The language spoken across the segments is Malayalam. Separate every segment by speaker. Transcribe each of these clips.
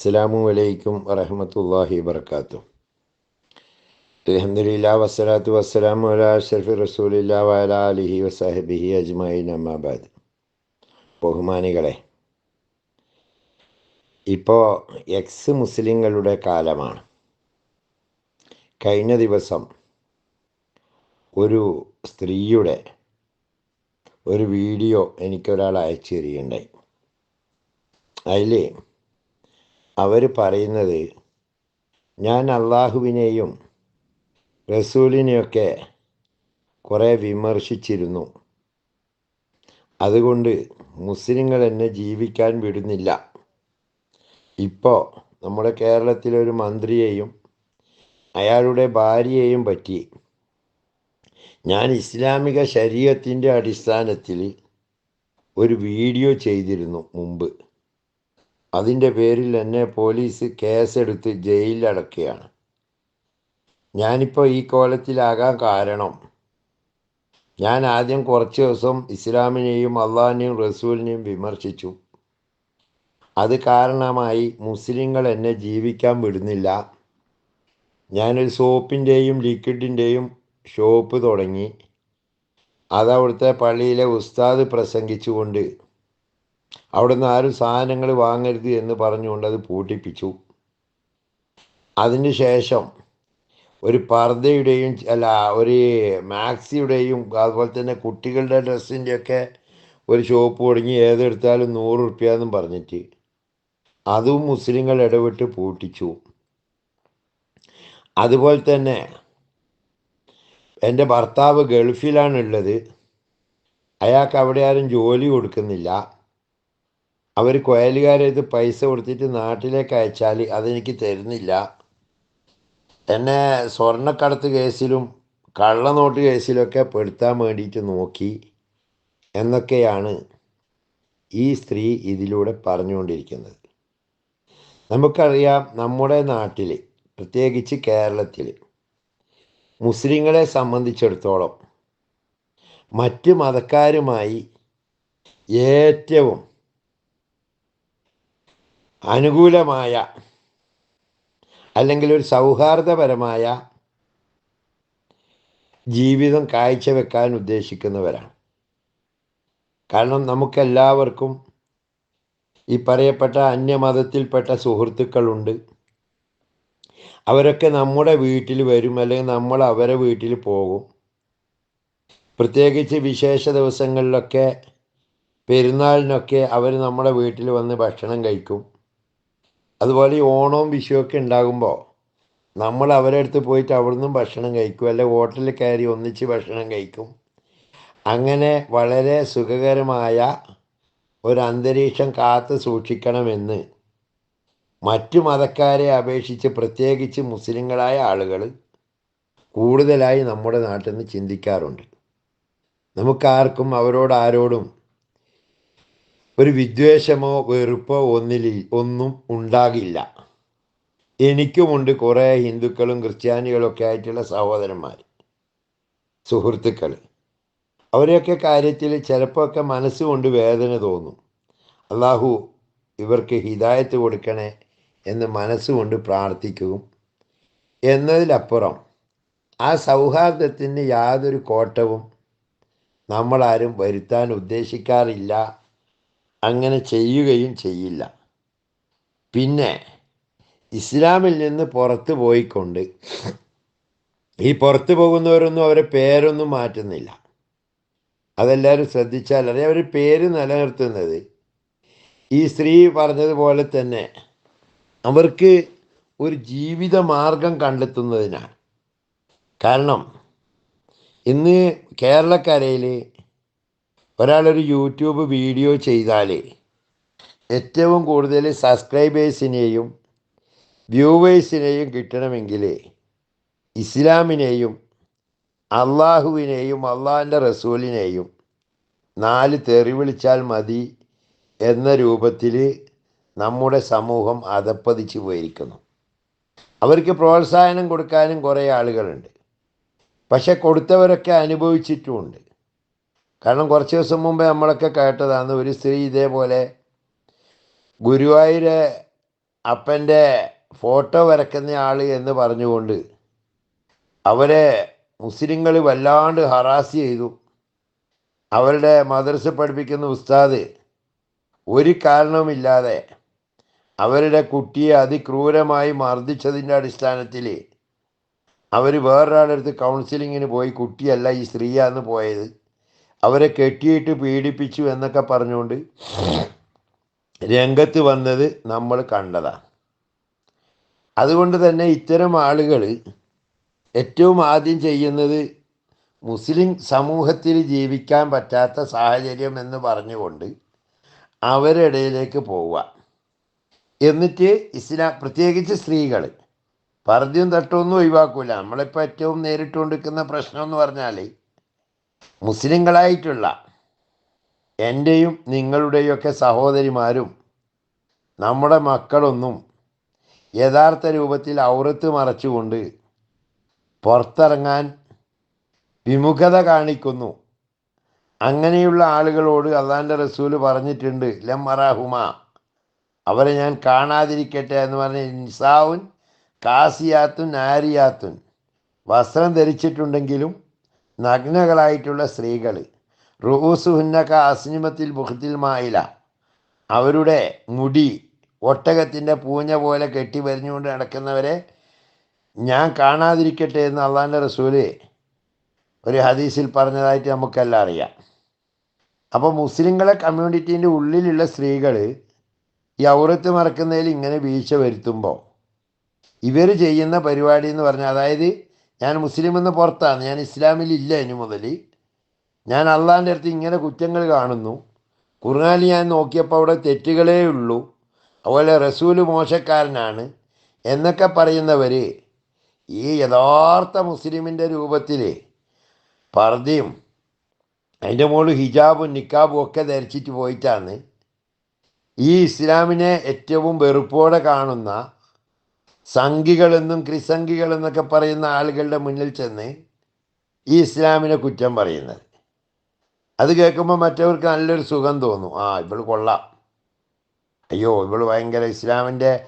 Speaker 1: അസ്സാം അലൈക്കും വറഹമത്തല്ലാഹി വർക്കാത്തു അലഹമില്ല വസ്സലാത്തു വസ്സലാമു അല അഷറഫി റസൂലില്ല വല അലിഹി വസാഹിബിഹി അജ്മൈൻ അമ്മാബാദ് ബഹുമാനികളെ ഇപ്പോൾ എക്സ് മുസ്ലിങ്ങളുടെ കാലമാണ്. കഴിഞ്ഞ ദിവസം ഒരു സ്ത്രീയുടെ ഒരു വീഡിയോ എനിക്കൊരാൾ അയച്ചു തരികയുണ്ടായി. അതിൽ അവർ പറയുന്നത് ഞാൻ അള്ളാഹുവിനെയും റസൂലിനെയൊക്കെ കുറേ വിമർശിച്ചിരുന്നു. അതുകൊണ്ട് മുസ്ലിങ്ങൾ എന്നെ ജീവിക്കാൻ വിടുന്നില്ല. ഇപ്പോൾ നമ്മുടെ കേരളത്തിലൊരു മന്ത്രിയെയും അയാളുടെ ഭാര്യയെയും പറ്റി ഞാൻ ഇസ്ലാമിക ശരീരത്തിന്റെ അടിസ്ഥാനത്തിൽ ഒരു വീഡിയോ ചെയ്തിരുന്നു മുമ്പ്. അതിന്റെ പേരിൽ എന്നെ പോലീസ് കേസെടുത്ത് ജയിലിലടക്കുകയാണ്. ഞാനിപ്പോൾ ഈ കോലത്തിലാകാൻ കാരണം ഞാൻ ആദ്യം കുറച്ച് ദിവസം ഇസ്ലാമിനെയും അള്ളാഹിനെയും റസൂലിനെയും വിമർശിച്ചു. അത് കാരണമായി മുസ്ലിങ്ങൾ എന്നെ ജീവിക്കാൻ വിടുന്നില്ല. ഞാനൊരു സോപ്പിന്റെയും ലിക്വിഡിന്റെയും ഷോപ്പ് തുടങ്ങി. അതവിടുത്തെ പള്ളിയിലെ ഉസ്താദ് പ്രസംഗിച്ചുകൊണ്ട് അവിടുന്ന് ആരും സാധനങ്ങൾ വാങ്ങരുത് എന്ന് പറഞ്ഞുകൊണ്ട് അത് പൂട്ടിപ്പിച്ചു. അതിന് ശേഷം ഒരു പർദ്ദയുടെയും അല്ല ഒരു മാക്സിയുടെയും അതുപോലെ തന്നെ കുട്ടികളുടെ ഡ്രസ്സിന്റെയൊക്കെ ഒരു ഷോപ്പ് തുടങ്ങി ഏതെടുത്താലും നൂറ് റുപ്യ എന്നും പറഞ്ഞിട്ട് അതും മുസ്ലിങ്ങൾ ഇടപെട്ട് പൂട്ടിച്ചു. അതുപോലെ തന്നെ എന്റെ ഭർത്താവ് ഗൾഫിലാണുള്ളത്. അയാൾക്ക് അവിടെ ആരും ജോലി കൊടുക്കുന്നില്ല. അവർ കൊയലുകാരത് പൈസ കൊടുത്തിട്ട് നാട്ടിലേക്ക് അയച്ചാൽ അതെനിക്ക് തരുന്നില്ല. എന്നെ സ്വർണക്കടത്ത് കേസിലും കള്ളനോട്ട് കേസിലൊക്കെ പെടുത്താൻ വേണ്ടിയിട്ട് നോക്കി എന്നൊക്കെയാണ് ഈ സ്ത്രീ ഇതിലൂടെ പറഞ്ഞുകൊണ്ടിരിക്കുന്നത്. നമുക്കറിയാം നമ്മുടെ നാട്ടിൽ പ്രത്യേകിച്ച് കേരളത്തിൽ മുസ്ലിങ്ങളെ സംബന്ധിച്ചിടത്തോളം മറ്റ് മതക്കാരുമായി ഏറ്റവും അനുകൂലമായ അല്ലെങ്കിൽ ഒരു സൗഹാർദ്ദപരമായ ജീവിതം കാഴ്ചവെക്കാൻ ഉദ്ദേശിക്കുന്നവരാണ്. കാരണം നമുക്കെല്ലാവർക്കും ഈ പറയപ്പെട്ട അന്യമതത്തിൽപ്പെട്ട സുഹൃത്തുക്കളുണ്ട്. അവരൊക്കെ നമ്മുടെ വീട്ടിൽ വരും അല്ലെങ്കിൽ നമ്മൾ അവരെ വീട്ടിൽ പോകും. പ്രത്യേകിച്ച് വിശേഷ ദിവസങ്ങളിലൊക്കെ പെരുന്നാളിനൊക്കെ അവർ നമ്മുടെ വീട്ടിൽ വന്ന് ഭക്ഷണം കഴിക്കും. അതുപോലെ ഈ ഓണവും വിഷുവൊക്കെ ഉണ്ടാകുമ്പോൾ നമ്മൾ അവരെ അടുത്ത് പോയിട്ട് അവിടുന്ന് ഭക്ഷണം കഴിക്കും. അല്ലെ ഹോട്ടലിൽ കയറി ഒന്നിച്ച് ഭക്ഷണം കഴിക്കും. അങ്ങനെ വളരെ സുഖകരമായ ഒരു അന്തരീക്ഷം കാത്തു സൂക്ഷിക്കണമെന്ന് മറ്റു മതക്കാരെ അപേക്ഷിച്ച് പ്രത്യേകിച്ച് മുസ്ലിങ്ങളായ ആളുകൾ കൂടുതലായി നമ്മുടെ നാട്ടിൽ നിന്ന് ചിന്തിക്കാറുണ്ട്. നമുക്കാർക്കും അവരോട് ആരോടും ഒരു വിദ്വേഷമോ വെറുപ്പോ ഒന്നിൽ ഒന്നും ഉണ്ടാകില്ല. എനിക്കുമുണ്ട് കുറേ ഹിന്ദുക്കളും ക്രിസ്ത്യാനികളൊക്കെ ആയിട്ടുള്ള സഹോദരന്മാർ സുഹൃത്തുക്കൾ അവരെയൊക്കെ കാര്യത്തിൽ ചിലപ്പോഴൊക്കെ മനസ്സുകൊണ്ട് വേദന തോന്നും. അള്ളാഹു ഇവർക്ക് ഹിദായത്ത് കൊടുക്കണേ എന്ന് മനസ്സുകൊണ്ട് പ്രാർത്ഥിക്കും. എന്നതിലപ്പുറം ആ സൗഹാർദ്ദത്തിന് യാതൊരു കോട്ടവും നമ്മളാരും വരുത്താൻ ഉദ്ദേശിക്കാറില്ല അങ്ങനെ ചെയ്യുകയും ചെയ്യില്ല. പിന്നെ ഇസ്ലാമിൽ നിന്ന് പുറത്തു പോയിക്കൊണ്ട് ഈ പുറത്തു പോകുന്നവരൊന്നും അവരെ പേരൊന്നും മാറ്റുന്നില്ല. അതെല്ലാവരും ശ്രദ്ധിച്ചാൽ അറിയാം അവർ പേര് നിലനിർത്തുന്നത്. ഈ സ്ത്രീ പറഞ്ഞതുപോലെ തന്നെ അവർക്ക് ഒരു ജീവിത മാർഗം കണ്ടെത്തുന്നതിനാണ്. കാരണം ഇന്ന് കേരളക്കരയിൽ ഒരാളൊരു യൂട്യൂബ് വീഡിയോ ചെയ്താൽ ഏറ്റവും കൂടുതൽ സബ്സ്ക്രൈബേഴ്സിനെയും വ്യൂവേഴ്സിനെയും കിട്ടണമെങ്കിൽ ഇസ്ലാമിനെയും അള്ളാഹുവിനെയും അള്ളാഹിന്റെ റസൂലിനെയും നാല് തെറി വിളിച്ചാൽ മതി എന്ന രൂപത്തിൽ നമ്മുടെ സമൂഹം അതപ്പതിച്ച് പോയിരിക്കുന്നു. അവർക്ക് പ്രോത്സാഹനം കൊടുക്കാനും കുറേ ആളുകളുണ്ട്. പക്ഷെ കൊടുത്തവരൊക്കെ അനുഭവിച്ചിട്ടുമുണ്ട്. കാരണം കുറച്ച് ദിവസം മുമ്പേ നമ്മളൊക്കെ കേട്ടതാണ് ഒരു സ്ത്രീ ഇതേപോലെ ഗുരുവായൂര് അപ്പന്റെ ഫോട്ടോ വരക്കുന്ന ആൾ എന്ന് പറഞ്ഞുകൊണ്ട് അവരെ മുസ്ലിങ്ങൾ വല്ലാണ്ട് ഹറാസ് ചെയ്തു. അവരുടെ മദ്രസ പഠിപ്പിക്കുന്ന ഉസ്താദ് ഒരു കാരണവുമില്ലാതെ അവരുടെ കുട്ടിയെ അതിക്രൂരമായി മർദ്ദിച്ചതിന്റെ അടിസ്ഥാനത്തിൽ അവർ വേറൊരാളെടുത്ത് കൗൺസിലിങ്ങിന് പോയി കുട്ടിയല്ല ഈ സ്ത്രീയാന്ന് പോയത്. അവരെ കെട്ടിയിട്ട് പീഡിപ്പിച്ചു എന്നൊക്കെ പറഞ്ഞുകൊണ്ട് രംഗത്ത് വന്നത് നമ്മൾ കണ്ടതാണ് അതുകൊണ്ട് തന്നെ ഇത്തരം ആളുകൾ ഏറ്റവും ആദ്യം ചെയ്യുന്നത് മുസ്ലിം സമൂഹത്തിൽ ജീവിക്കാൻ പറ്റാത്ത സാഹചര്യം എന്ന് പറഞ്ഞുകൊണ്ട് അവരിടയിലേക്ക് പോവുക. എന്നിട്ട് ഇസ്ലാം പ്രത്യേകിച്ച് സ്ത്രീകൾ പർദ്യം തട്ടൊന്നും ഒഴിവാക്കൂല. നമ്മളിപ്പോൾ ഏറ്റവും നേരിട്ടുകൊണ്ടിരിക്കുന്ന പ്രശ്നം എന്ന് പറഞ്ഞാൽ മുസ്ലിങ്ങളായിട്ടുള്ള എന്റെയും നിങ്ങളുടെയൊക്കെ സഹോദരിമാരും നമ്മുടെ മക്കളൊന്നും യഥാർത്ഥ രൂപത്തിൽ ഔറത്ത് മറച്ചുകൊണ്ട് പുറത്തിറങ്ങാൻ വിമുഖത കാണിക്കുന്നു. അങ്ങനെയുള്ള ആളുകളോട് അള്ളാന്റെ റസൂൽ പറഞ്ഞിട്ടുണ്ട് ലം അറാഹുമ അവരെ ഞാൻ കാണാതിരിക്കട്ടെ എന്ന് പറഞ്ഞ നിസാവുൻ കാസിയാത്തുൻ നാരിയാത്തുൻ വസ്ത്രം ധരിച്ചിട്ടുണ്ടെങ്കിലും നഗ്നകളായിട്ടുള്ള സ്ത്രീകൾ റുഹൂസുഹുന്നക അസ്നിമത്തിൽ ബുഹത്തിൽ മായില അവരുടെ മുടി ഒട്ടകത്തിന്റെ പൂഞ്ഞ പോലെ കെട്ടി വരിഞ്ഞുകൊണ്ട് നടക്കുന്നവരെ ഞാൻ കാണാതിരിക്കട്ടെ എന്ന് അള്ളാന്റെ റസൂൽ ഒരു ഹദീസിൽ പറഞ്ഞതായിട്ട് നമുക്കെല്ലാം അറിയാം. അപ്പോൾ മുസ്ലിങ്ങളെ കമ്മ്യൂണിറ്റീന്റെ ഉള്ളിലുള്ള സ്ത്രീകൾ ഈ ഔറത്ത് മറക്കുന്നതിൽ ഇങ്ങനെ വീഴ്ച വരുത്തുമ്പോൾ ഇവർ ചെയ്യുന്ന പരിപാടി എന്ന് പറഞ്ഞാൽ അതായത് ഞാൻ മുസ്ലിം എന്ന് പുറത്താണ്. ഞാൻ ഇസ്ലാമിൽ ഇല്ല ഇനി മുതൽ. ഞാൻ അള്ളാന്റെ അടുത്ത് ഇങ്ങനെ കുറ്റങ്ങൾ കാണുന്നു. ഖുർആാനിൽ ഞാൻ നോക്കിയപ്പോൾ അവിടെ തെറ്റുകളേ ഉള്ളൂ. അതുപോലെ റസൂൽ മോശക്കാരനാണ് എന്നൊക്കെ പറയുന്നവർ ഈ യഥാർത്ഥ മുസ്ലിമിന്റെ രൂപത്തിൽ പർദ്ദയും അതിന്റെ മുകളിൽ ഹിജാബും നിക്കാബും ഒക്കെ ധരിച്ചിട്ട് പോയിട്ടാണ് ഈ ഇസ്ലാമിനെ ഏറ്റവും വെറുപ്പോടെ കാണുന്ന സംഘികളെന്നും ക്രിസംഘികളെന്നൊക്കെ പറയുന്ന ആളുകളുടെ മുന്നിൽ ചെന്ന് ഈ ഇസ്ലാമിനെ കുറ്റം പറയുന്നത്. അത് കേൾക്കുമ്പോൾ മറ്റവർക്ക് നല്ലൊരു സുഖം തോന്നും. ആ ഇവൾ കൊള്ളാം. അയ്യോ ഇവൾ ഭയങ്കര ഇസ്ലാമിന്റെ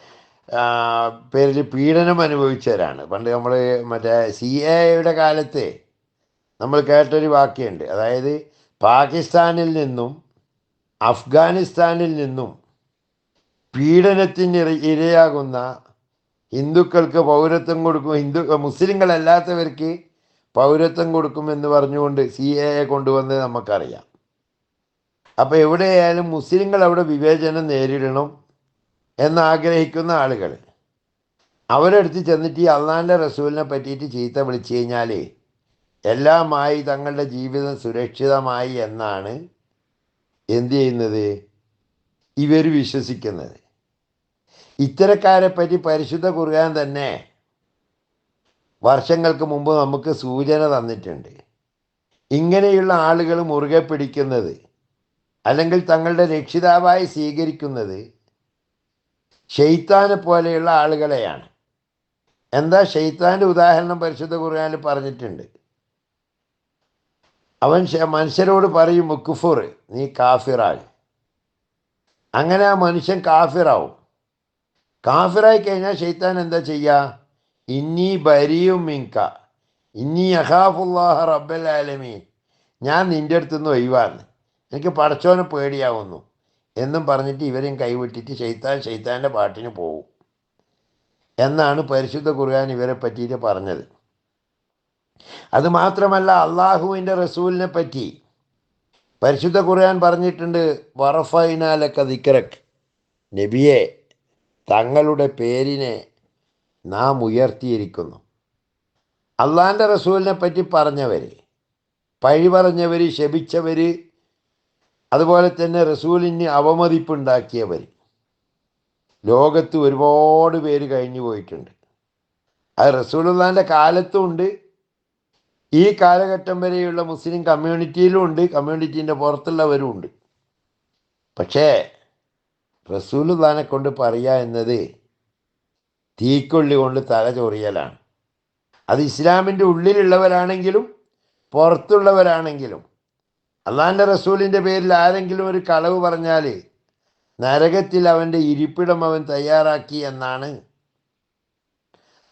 Speaker 1: പേരിൽ പീഡനം അനുഭവിച്ചവരാണ്. പണ്ട് നമ്മൾ മറ്റേ സി എയുടെ കാലത്ത് നമ്മൾ കേട്ടൊരു വാക്യമുണ്ട്. അതായത് പാകിസ്ഥാനിൽ നിന്നും അഫ്ഗാനിസ്ഥാനിൽ നിന്നും പീഡനത്തിന് ഇര- ഇരയാകുന്ന ഹിന്ദുക്കൾക്ക് പൗരത്വം കൊടുക്കും. ഹിന്ദു മുസ്ലിങ്ങളല്ലാത്തവർക്ക് പൗരത്വം കൊടുക്കും എന്ന് പറഞ്ഞുകൊണ്ട് സി എ എ കൊണ്ടുവന്നത് നമുക്കറിയാം. അപ്പോൾ എവിടെയായാലും മുസ്ലിങ്ങൾ അവിടെ വിവേചനം നേരിടണം എന്നാഗ്രഹിക്കുന്ന ആളുകൾ അവരടുത്ത് ചെന്നിട്ട് ഈ അള്ളാന്റെ റസൂലിനെ പറ്റിയിട്ട് ചീത്ത വിളിച്ചു കഴിഞ്ഞാൽ എല്ലാമായി തങ്ങളുടെ ജീവിതം സുരക്ഷിതമായി എന്നാണ് എന്ത് ചെയ്യുന്നത്? ഇവർ വിശ്വസിക്കുന്നത്. ഇത്തരക്കാരെ പറ്റി പരിശുദ്ധ ഖുർആൻ തന്നെ വർഷങ്ങൾക്ക് മുമ്പ് നമുക്ക് സൂചന തന്നിട്ടുണ്ട്. ഇങ്ങനെയുള്ള ആളുകൾ മുറുകെ പിടിക്കുന്നത് അല്ലെങ്കിൽ തങ്ങളുടെ രക്ഷിതാവായി സ്വീകരിക്കുന്നത് ഷെയ്ത്താനെ പോലെയുള്ള ആളുകളെയാണ്. എന്താ ഷെയ്ത്താന്റെ ഉദാഹരണം പരിശുദ്ധ ഖുർആനിൽ പറഞ്ഞിട്ടുണ്ട്. അവൻ മനുഷ്യരോട് പറയും മുക്കുഫുർ നീ കാഫിറാൽ അങ്ങനെ ആ മനുഷ്യൻ കാഫിറാവും. കാഫിറായി കഴിഞ്ഞാൽ ഷെയ്ത്താൻ എന്താ ചെയ്യുക ഇന്നി ബരിയും മിങ്ക. ഇന്നി അഹാഫുല്ലാഹ റബ്ബൽ ആലമീൻ. ഞാൻ നിന്റെ അടുത്തുനിന്ന് ഒഴിവാണ് എനിക്ക് പടച്ചോനെ പേടിയാവുന്നു എന്നും പറഞ്ഞിട്ട് ഇവരെയും കൈവിട്ടിട്ട് ഷെയ്ത്താൻ ഷെയ്ത്താന്റെ പാട്ടിന് പോകും എന്നാണ് പരിശുദ്ധ ഖുർആൻ ഇവരെ പറ്റിയിട്ട് പറഞ്ഞത്. അതുമാത്രമല്ല അള്ളാഹുവിന്റെ റസൂലിനെ പറ്റി പരിശുദ്ധ ഖുർആൻ പറഞ്ഞിട്ടുണ്ട് വറഫൈനാലക്ക ദിക്കറക് നബിയെ തങ്ങളുടെ പേരിനെ നാം ഉയർത്തിയിരിക്കുന്നു. അള്ളാന്റെ റസൂലിനെ പറ്റി പറഞ്ഞവർ പഴി പറഞ്ഞവർ ശപിച്ചവർ അതുപോലെ തന്നെ റസൂലിന് അവമതിപ്പുണ്ടാക്കിയവർ ലോകത്ത് ഒരുപാട് പേര് കഴിഞ്ഞു പോയിട്ടുണ്ട്. അത് റസൂലുള്ളാന്റെ കാലത്തും ഉണ്ട്. ഈ കാലഘട്ടം വരെയുള്ള മുസ്ലിം കമ്മ്യൂണിറ്റിയിലും ഉണ്ട്. കമ്മ്യൂണിറ്റീന്റെ പുറത്തുള്ളവരും ഉണ്ട്. പക്ഷേ റസൂലുള്ളാനെ കൊണ്ട് പറയുക എന്നത് തീക്കൊള്ളി കൊണ്ട് തല ചൊറിയലാണ്. അത് ഇസ്ലാമിന്റെ ഉള്ളിലുള്ളവരാണെങ്കിലും പുറത്തുള്ളവരാണെങ്കിലും അള്ളാന്റെ റസൂലിന്റെ പേരിൽ ആരെങ്കിലും ഒരു കളവ് പറഞ്ഞാൽ നരകത്തിൽ അവന്റെ ഇരിപ്പിടം അവൻ തയ്യാറാക്കി എന്നാണ്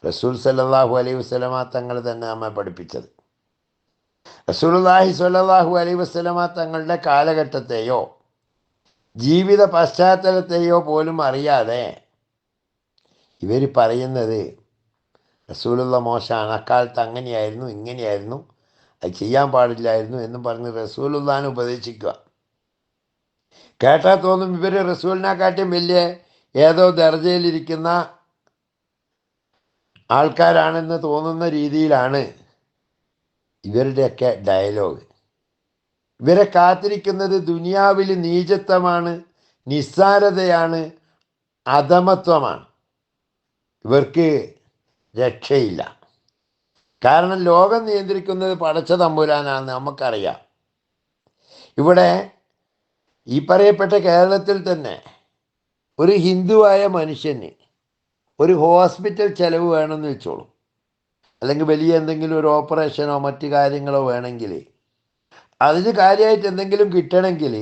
Speaker 1: റസൂൽ സല്ലാഹു അലൈഹി വസല്ലമ തങ്ങൾ തന്നെ നമ്മെ പഠിപ്പിച്ചത്. റസൂൽ അള്ളാഹി സല്ലാഹു അലൈഹി വസല്ലമ തങ്ങളുടെ കാലഘട്ടത്തെയോ ജീവിത പശ്ചാത്തലത്തെയോ പോലും അറിയാതെ ഇവർ പറയുന്നത് റസൂലുള്ള മോശമാണ്. അക്കാലത്ത് അങ്ങനെയായിരുന്നു ഇങ്ങനെയായിരുന്നു അത് ചെയ്യാൻ പാടില്ലായിരുന്നു എന്ന് പറഞ്ഞ് റസൂലുള്ളാനെ ഉപദേശിക്കുക. കേട്ടാൽ തോന്നും ഇവർ റസൂലിനെക്കാട്ടും വലിയ ഏതോ ദർജയിലിരിക്കുന്ന ആൾക്കാരാണെന്ന് തോന്നുന്ന രീതിയിലാണ് ഇവരുടെയൊക്കെ ഡയലോഗ് ഇവരെ കാത്തിരിക്കുന്നത് ദുനിയാവിൽ നീചത്വമാണ് നിസ്സാരതയാണ് അധമത്വമാണ്. ഇവർക്ക് രക്ഷയില്ല. കാരണം ലോകം നിയന്ത്രിക്കുന്നത് പടച്ച തമ്പുരാനാണെന്ന് നമുക്കറിയാം. ഇവിടെ ഈ പറയപ്പെട്ട കേരളത്തിൽ തന്നെ ഒരു ഹിന്ദുവായ മനുഷ്യന് ഒരു ഹോസ്പിറ്റൽ ചെലവ് വേണമെന്ന് വെച്ചോളൂ. അല്ലെങ്കിൽ വലിയ എന്തെങ്കിലും ഒരു ഓപ്പറേഷനോ മറ്റു കാര്യങ്ങളോ വേണമെങ്കിൽ അതിന് കാര്യമായിട്ട് എന്തെങ്കിലും കിട്ടണമെങ്കിൽ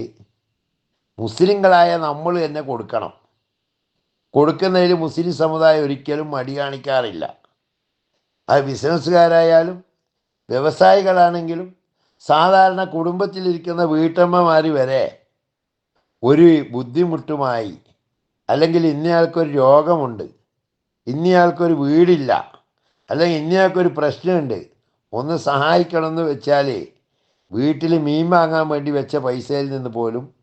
Speaker 1: മുസ്ലിങ്ങളായ നമ്മൾ തന്നെ കൊടുക്കണം. കൊടുക്കുന്നതിൽ മുസ്ലിം സമുദായം ഒരിക്കലും മടി കാണിക്കാറില്ല. അത് ബിസിനസ്സുകാരായാലും വ്യവസായികളാണെങ്കിലും സാധാരണ കുടുംബത്തിലിരിക്കുന്ന വീട്ടമ്മമാർ വരെ ഒരു ബുദ്ധിമുട്ടുമായി അല്ലെങ്കിൽ ഇന്നയാൾക്കൊരു രോഗമുണ്ട് ഇന്നയാൾക്കൊരു വീടില്ല അല്ലെങ്കിൽ ഇന്നയാൾക്കൊരു പ്രശ്നമുണ്ട് ഒന്ന് സഹായിക്കണമെന്ന് വെച്ചാൽ വീട്ടിൽ മീൻ വാങ്ങാൻ വേണ്ടി വെച്ച പൈസയിൽ നിന്ന് പോലും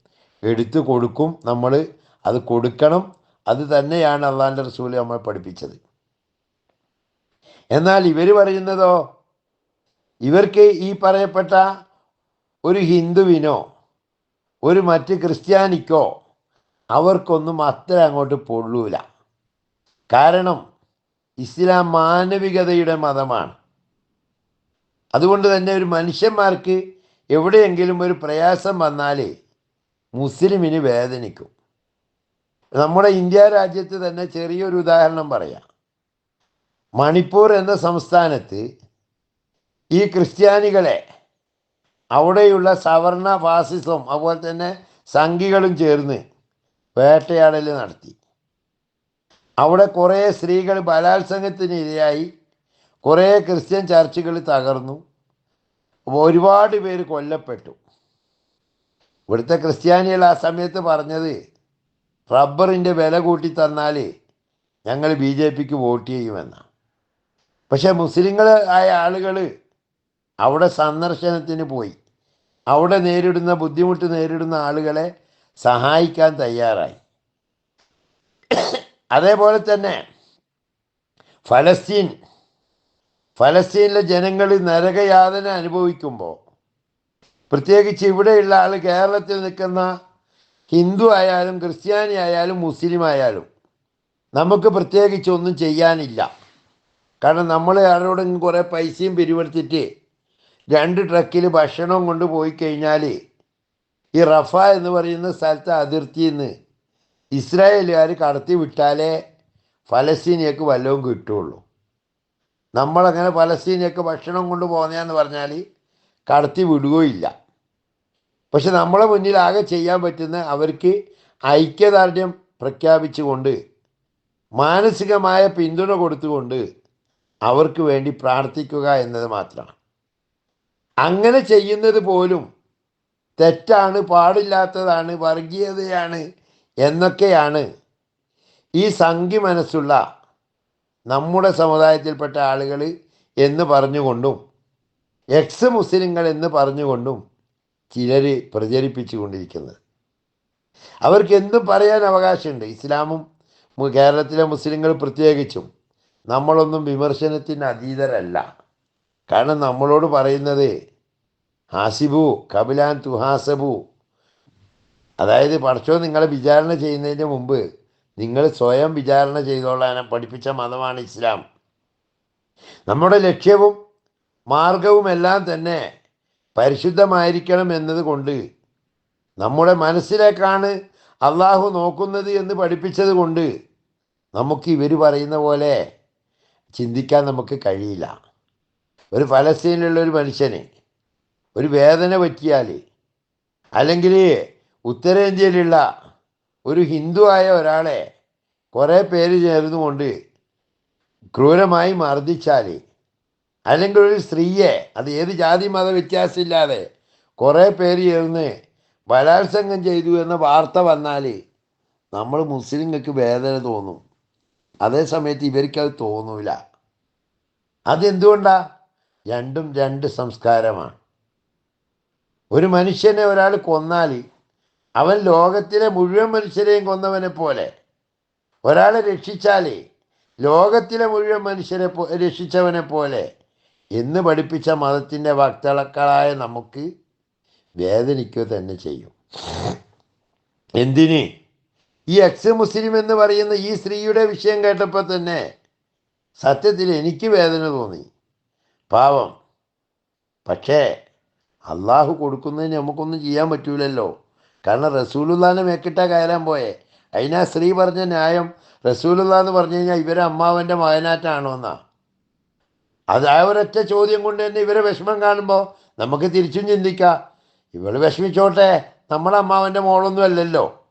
Speaker 1: എടുത്തു കൊടുക്കും നമ്മൾ അത് കൊടുക്കണം. അത് തന്നെയാണ് അള്ളാന്റെ റസൂൽ നമ്മൾ പഠിപ്പിച്ചത്. എന്നാൽ ഇവർ പറയുന്നതോ? ഇവർക്ക് ഈ പറയപ്പെട്ട ഒരു ഹിന്ദുവിനോ ഒരു മറ്റ് ക്രിസ്ത്യാനിക്കോ അവർക്കൊന്നും അത്ര അങ്ങോട്ട് പൊള്ളൂല. കാരണം ഇസ്ലാം മാനവികതയുടെ മതമാണ്. അതുകൊണ്ട് തന്നെ ഒരു മനുഷ്യന്മാർക്ക് എവിടെയെങ്കിലും ഒരു പ്രയാസം വന്നാലേ മുസ്ലിമിന് വേദനിക്കും. നമ്മുടെ ഇന്ത്യ രാജ്യത്ത് തന്നെ ചെറിയൊരു ഉദാഹരണം പറയാം. മണിപ്പൂർ എന്ന സംസ്ഥാനത്ത് ഈ ക്രിസ്ത്യാനികളെ അവിടെയുള്ള സവർണ ഫാസിസം അതുപോലെ തന്നെ സംഘികളും ചേർന്ന് വേട്ടയാടൽ നടത്തി. അവിടെ കുറേ സ്ത്രീകൾ ബലാത്സംഗത്തിന് ഇരയായി കുറേ ക്രിസ്ത്യൻ ചർച്ചുകൾ തകർന്നു. ഒരുപാട് പേര് കൊല്ലപ്പെട്ടു. ഇവിടുത്തെ ക്രിസ്ത്യാനികൾ ആ സമയത്ത് പറഞ്ഞത് റബ്ബറിന്റെ വില കൂട്ടി തന്നാൽ ഞങ്ങൾ ബി ജെ പിക്ക് വോട്ട് ചെയ്യുമെന്നാണ് പക്ഷേ മുസ്ലിങ്ങൾ ആയ ആളുകൾ അവിടെ സന്ദർശനത്തിന് പോയി. അവിടെ നേരിടുന്ന ബുദ്ധിമുട്ട് നേരിടുന്ന ആളുകളെ സഹായിക്കാൻ തയ്യാറായി. അതേപോലെ തന്നെ ഫലസ്തീൻ ഫലസ്തീനിലെ ജനങ്ങൾ നരകയാതന അനുഭവിക്കുമ്പോൾ പ്രത്യേകിച്ച് ഇവിടെയുള്ള ആൾ കേരളത്തിൽ നിൽക്കുന്ന ഹിന്ദു ആയാലും ക്രിസ്ത്യാനി ആയാലും മുസ്ലിം ആയാലും നമുക്ക് പ്രത്യേകിച്ച് ഒന്നും ചെയ്യാനില്ല. കാരണം നമ്മൾ ആരോടും കുറേ പൈസയും പിരിവെടുത്തിട്ട് രണ്ട് ട്രക്കിൽ ഭക്ഷണവും കൊണ്ട് പോയി കഴിഞ്ഞാൽ ഈ റഫ എന്ന് പറയുന്ന സ്ഥലത്തെ അതിർത്തിയിൽ നിന്ന് ഇസ്രായേലുകാർ കടത്തി വിട്ടാലേ ഫലസ്തീനിയക്ക് വല്ലതും കിട്ടുള്ളൂ. നമ്മളങ്ങനെ പലസ്തീനൊക്കെ ഭക്ഷണം കൊണ്ട് പോകുന്നതെന്ന് പറഞ്ഞാൽ കടത്തി വിടുകയില്ല. പക്ഷെ നമ്മളെ മുന്നിൽ ആകെ ചെയ്യാൻ പറ്റുന്ന അവർക്ക് ഐക്യദാർഢ്യം പ്രഖ്യാപിച്ചുകൊണ്ട് മാനസികമായ പിന്തുണ കൊടുത്തുകൊണ്ട് അവർക്ക് വേണ്ടി പ്രാർത്ഥിക്കുക എന്നത് മാത്രമാണ്. അങ്ങനെ ചെയ്യുന്നത് പോലും തെറ്റാണ് പാടില്ലാത്തതാണ് വർഗീയതയാണ് എന്നൊക്കെയാണ് ഈ സംഘി മനസ്സുള്ള നമ്മുടെ സമുദായത്തിൽപ്പെട്ട ആളുകൾ എന്ന് പറഞ്ഞുകൊണ്ടും എക്സ് മുസ്ലിങ്ങൾ എന്ന് പറഞ്ഞുകൊണ്ടും ചിലർ പ്രചരിപ്പിച്ചു കൊണ്ടിരിക്കുന്നത് അവർക്ക് എന്തും പറയാൻ അവകാശമുണ്ട്. ഇസ്ലാമും കേരളത്തിലെ മുസ്ലിങ്ങൾ പ്രത്യേകിച്ചും നമ്മളൊന്നും വിമർശനത്തിന് അതീതരല്ല. കാരണം നമ്മളോട് പറയുന്നത് ഹാസിബു കപിലാൻ തുഹാസബു. അതായത് പഠിച്ചോ നിങ്ങളെ വിചാരണ ചെയ്യുന്നതിന് മുമ്പ് നിങ്ങൾ സ്വയം വിചാരണ ചെയ്തോളാൻ പഠിപ്പിച്ച മതമാണ് ഇസ്ലാം. നമ്മുടെ ലക്ഷ്യവും മാർഗവും എല്ലാം തന്നെ പരിശുദ്ധമായിരിക്കണം എന്നതുകൊണ്ട് നമ്മുടെ മനസ്സിലേക്കാണ് അള്ളാഹു നോക്കുന്നത് എന്ന് പഠിപ്പിച്ചത് കൊണ്ട് നമുക്ക് ഇവർ പറയുന്ന പോലെ ചിന്തിക്കാൻ നമുക്ക് കഴിയില്ല. ഒരു ഫലസ്തീനിലുള്ള ഒരു മനുഷ്യന് ഒരു വേദന പറ്റിയാൽ അല്ലെങ്കിൽ ഉത്തരേന്ത്യയിലുള്ള ഒരു ഹിന്ദു ആയ ഒരാളെ കുറേ പേര് ചേർന്നുകൊണ്ട് ക്രൂരമായി മർദ്ദിച്ചാൽ അല്ലെങ്കിൽ ഒരു സ്ത്രീയെ അത് ഏത് ജാതി മത വ്യത്യാസമില്ലാതെ കുറേ പേര് ചേർന്ന് ബലാത്സംഗം ചെയ്തു എന്ന വാർത്ത വന്നാൽ നമ്മൾ മുസ്ലിങ്ങൾക്ക് വേദന തോന്നും. അതേ സമയത്ത് ഇവർക്ക് അത് തോന്നൂല. അതെന്തുകൊണ്ടാ? രണ്ടും രണ്ട് സംസ്കാരമാണ്. ഒരു മനുഷ്യനെ ഒരാൾ കൊന്നാൽ അവൻ ലോകത്തിലെ മുഴുവൻ മനുഷ്യരെയും കൊന്നവനെ പോലെ. ഒരാളെ രക്ഷിച്ചാൽ ലോകത്തിലെ മുഴുവൻ മനുഷ്യരെ രക്ഷിച്ചവനെ പോലെ. എന്ന് പഠിപ്പിച്ച മതത്തിന്റെ വക്താക്കളായ നമുക്ക് വേദനിക്കുക തന്നെ ചെയ്യും. എന്തിന്? ഈ എക്സ് മുസ്ലിം എന്ന് പറയുന്ന ഈ സ്ത്രീയുടെ വിഷയം കേട്ടപ്പോൾ തന്നെ സത്യത്തിൽ എനിക്ക് വേദന തോന്നി. പാവം. പക്ഷേ അള്ളാഹു കൊടുക്കുന്നതിന് നമുക്കൊന്നും ചെയ്യാൻ പറ്റൂലല്ലോ. കാരണം റസൂലുല്ലാനെ മേക്കിട്ടാ കയറാൻ പോയെ. അതിനാ സ്ത്രീ പറഞ്ഞ ന്യായം റസൂലുള്ള എന്ന് പറഞ്ഞു കഴിഞ്ഞാൽ ഇവരെ അമ്മാവന്റെ മകനാറ്റാണോ എന്നാ അത് ആ ഒരൊറ്റ ചോദ്യം കൊണ്ട് തന്നെ ഇവരെ വിഷമം കാണുമ്പോൾ നമുക്ക് തിരിച്ചും ചിന്തിക്കാം. ഇവൾ വിഷമിച്ചോട്ടെ നമ്മളെ അമ്മാവന്റെ മോളൊന്നും അല്ലല്ലോ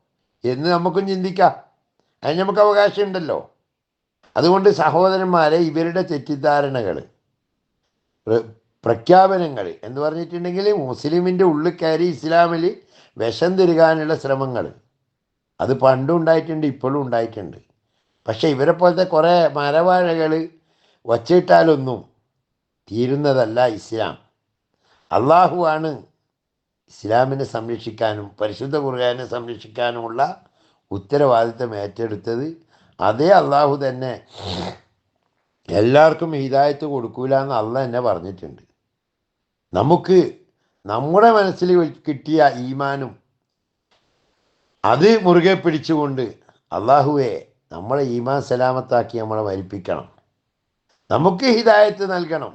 Speaker 1: എന്ന് നമുക്കും ചിന്തിക്കാം. അതിന് നമുക്ക് അവകാശമുണ്ടല്ലോ. അതുകൊണ്ട് സഹോദരന്മാരെ ഇവരുടെ തെറ്റിദ്ധാരണകൾ പ്രഖ്യാപനങ്ങൾ എന്ന് പറഞ്ഞിട്ടുണ്ടെങ്കിൽ മുസ്ലിമിന്റെ ഉള്ളിൽ കയറി ഇസ്ലാമിൽ വിഷം തിരുകാനുള്ള ശ്രമങ്ങൾ അത് പണ്ടും ഉണ്ടായിട്ടുണ്ട് ഇപ്പോഴും ഉണ്ടായിട്ടുണ്ട്. പക്ഷേ ഇവരെ പോലത്തെ കുറേ മരവാഴകൾ വച്ചിട്ടാലൊന്നും തീരുന്നതല്ല ഇസ്ലാം. അള്ളാഹുവാണ് ഇസ്ലാമിനെ സംരക്ഷിക്കാനും പരിശുദ്ധ ഖുർആാനെ സംരക്ഷിക്കാനുമുള്ള ഉത്തരവാദിത്തം ഏറ്റെടുത്തത്. അതേ അള്ളാഹു തന്നെ എല്ലാവർക്കും ഹിതായത്ത് കൊടുക്കൂല എന്ന് അള്ള തന്നെ പറഞ്ഞിട്ടുണ്ട്. നമുക്ക് നമ്മുടെ മനസ്സിൽ കിട്ടിയ ഈമാനും അത് മുറുകെ പിടിച്ചുകൊണ്ട് അള്ളാഹുവെ നമ്മളെ ഈമാൻ സലാമത്താക്കി നമ്മളെ മരിപ്പിക്കണം നമുക്ക് ഹിദായത്ത് നൽകണം.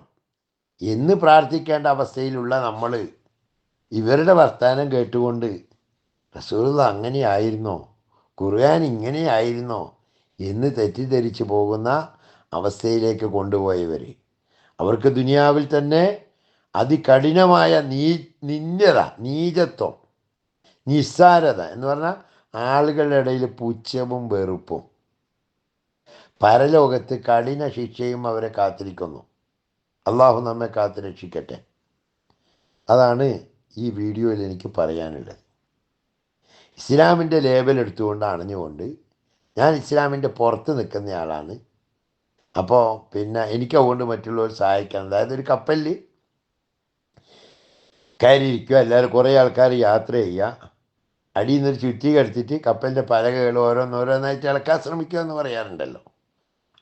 Speaker 1: എന്ന് പ്രാർത്ഥിക്കേണ്ട അവസ്ഥയിലുള്ള നമ്മൾ ഇവരുടെ വർത്തമാനം കേട്ടുകൊണ്ട് റസൂലുള്ള അങ്ങനെയായിരുന്നോ ഖുർആൻ ഇങ്ങനെയായിരുന്നോ എന്ന് തെറ്റിദ്ധരിച്ചു പോകുന്ന അവസ്ഥയിലേക്ക് കൊണ്ടുപോയവർ അവർക്ക് ദുനിയാവിൽ തന്നെ അതികഠിനമായ നീ നിന്ദ്യത നീചത്വം നിസ്സാരത എന്ന് പറഞ്ഞാൽ ആളുകളുടെ ഇടയിൽ പുച്ഛവും വെറുപ്പും. പരലോകത്ത് കഠിന ശിക്ഷയും അവരെ കാത്തിരിക്കുന്നു. അള്ളാഹു നമ്മെ കാത്തു രക്ഷിക്കട്ടെ. അതാണ് ഈ വീഡിയോയിൽ എനിക്ക് പറയാനുള്ളത്. ഇസ്ലാമിന്റെ ലേബൽ എടുത്തുകൊണ്ട് അണഞ്ഞുകൊണ്ട് ഞാൻ ഇസ്ലാമിന്റെ പുറത്ത് നിൽക്കുന്നയാളാണ് അപ്പോൾ പിന്നെ എനിക്ക് അതുകൊണ്ട് മറ്റുള്ളവർ സഹായിക്കാൻ അതായത് ഒരു കപ്പലിൽ കയറിയിരിക്കുക എല്ലാവരും കുറേ ആൾക്കാർ യാത്ര ചെയ്യുക. അടിയിൽ നിന്നൊരു ചുറ്റി കടത്തിയിട്ട് കപ്പലിന്റെ പലകകൾ ഓരോന്നോരോന്നായിട്ട് ഇളക്കാൻ ശ്രമിക്കുക എന്ന് പറയാറുണ്ടല്ലോ.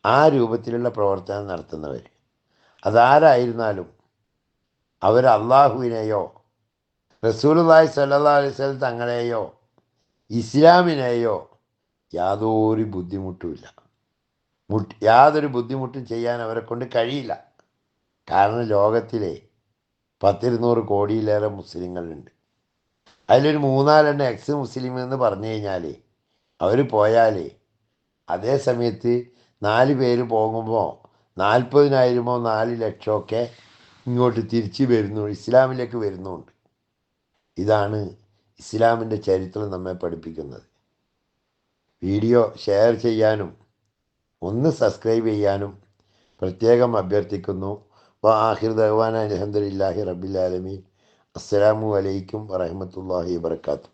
Speaker 1: ആ രൂപത്തിലുള്ള പ്രവർത്തനം നടത്തുന്നവർ. അതാരായിരുന്നാലും അവർ അള്ളാഹുവിനെയോ റസൂലുല്ലായി സല്ലാ വസല്ലം തങ്ങളെയോ ഇസ്ലാമിനെയോ യാതൊരു ബുദ്ധിമുട്ടുമില്ല മുട്ട് യാതൊരു ബുദ്ധിമുട്ടും ചെയ്യാൻ അവരെ കൊണ്ട് കഴിയില്ല. കാരണം ലോകത്തിലെ പത്തിരുന്നൂറ് കോടിയിലേറെ മുസ്ലിങ്ങളുണ്ട്. അതിലൊരു മൂന്നാലെണ്ണം എക്സ് മുസ്ലിം എന്ന് പറഞ്ഞു കഴിഞ്ഞാൽ അവർ പോയാൽ അതേ സമയത്ത് നാല് പേര് പോകുമ്പോൾ നാൽപ്പതിനായിരമോ നാല് ലക്ഷമൊക്കെ ഇങ്ങോട്ട് തിരിച്ച് വരുന്നു ഇസ്ലാമിലേക്ക് വരുന്നുണ്ട്. ഇതാണ് ഇസ്ലാമിന്റെ ചരിത്രം നമ്മെ പഠിപ്പിക്കുന്നത്. വീഡിയോ ഷെയർ ചെയ്യാനും ഒന്ന് സബ്സ്ക്രൈബ് ചെയ്യാനും പ്രത്യേകം അഭ്യർത്ഥിക്കുന്നു. വാഹിർ ദഹ്വാൻ അലഹദില്ലാഹി റബ്ബിലാലമീൻ അസ്സലാമു അലൈക്കും വറഹമത്തല്ലാഹി വാത്തു